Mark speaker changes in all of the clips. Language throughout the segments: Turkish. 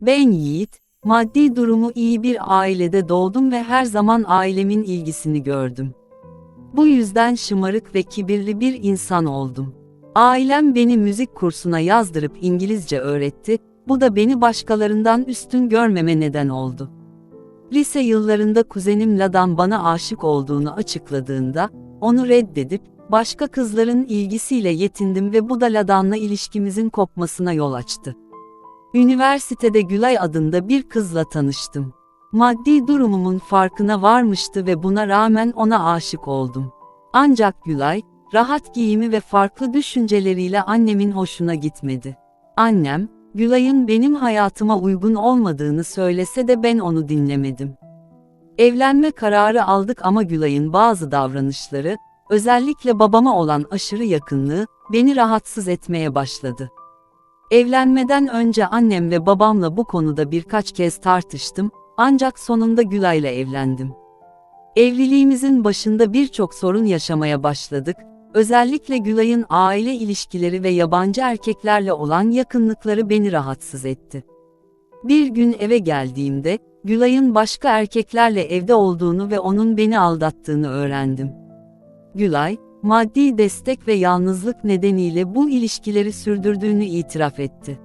Speaker 1: Ben Yiğit, maddi durumu iyi bir ailede doğdum ve her zaman ailemin ilgisini gördüm. Bu yüzden şımarık ve kibirli bir insan oldum. Ailem beni müzik kursuna yazdırıp İngilizce öğretti, bu da beni başkalarından üstün görmeme neden oldu. Lise yıllarında kuzenim Ladan bana aşık olduğunu açıkladığında, onu reddedip, başka kızların ilgisiyle yetindim ve bu da Ladan'la ilişkimizin kopmasına yol açtı. Üniversitede Gülay adında bir kızla tanıştım. Maddi durumumun farkına varmıştı ve buna rağmen ona aşık oldum. Ancak Gülay, rahat giyimi ve farklı düşünceleriyle annemin hoşuna gitmedi. Annem, Gülay'ın benim hayatıma uygun olmadığını söylese de ben onu dinlemedim. Evlenme kararı aldık ama Gülay'ın bazı davranışları, özellikle babama olan aşırı yakınlığı, beni rahatsız etmeye başladı. Evlenmeden önce annem ve babamla bu konuda birkaç kez tartıştım, ancak sonunda Gülay'la evlendim. Evliliğimizin başında birçok sorun yaşamaya başladık, özellikle Gülay'ın aile ilişkileri ve yabancı erkeklerle olan yakınlıkları beni rahatsız etti. Bir gün eve geldiğimde, Gülay'ın başka erkeklerle evde olduğunu ve onun beni aldattığını öğrendim. Gülay, maddi destek ve yalnızlık nedeniyle bu ilişkileri sürdürdüğünü itiraf etti.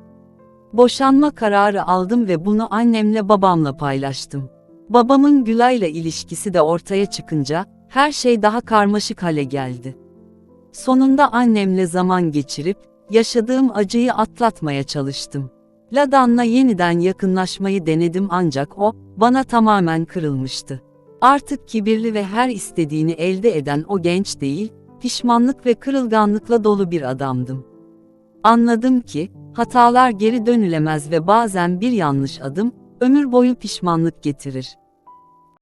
Speaker 1: Boşanma kararı aldım ve bunu annemle babamla paylaştım. Babamın Gülay'la ilişkisi de ortaya çıkınca, her şey daha karmaşık hale geldi. Sonunda annemle zaman geçirip, yaşadığım acıyı atlatmaya çalıştım. Ladan'la yeniden yakınlaşmayı denedim ancak o, bana tamamen kırılmıştı. Artık kibirli ve her istediğini elde eden o genç değil, pişmanlık ve kırılganlıkla dolu bir adamdım. Anladım ki, hatalar geri dönülemez ve bazen bir yanlış adım, ömür boyu pişmanlık getirir.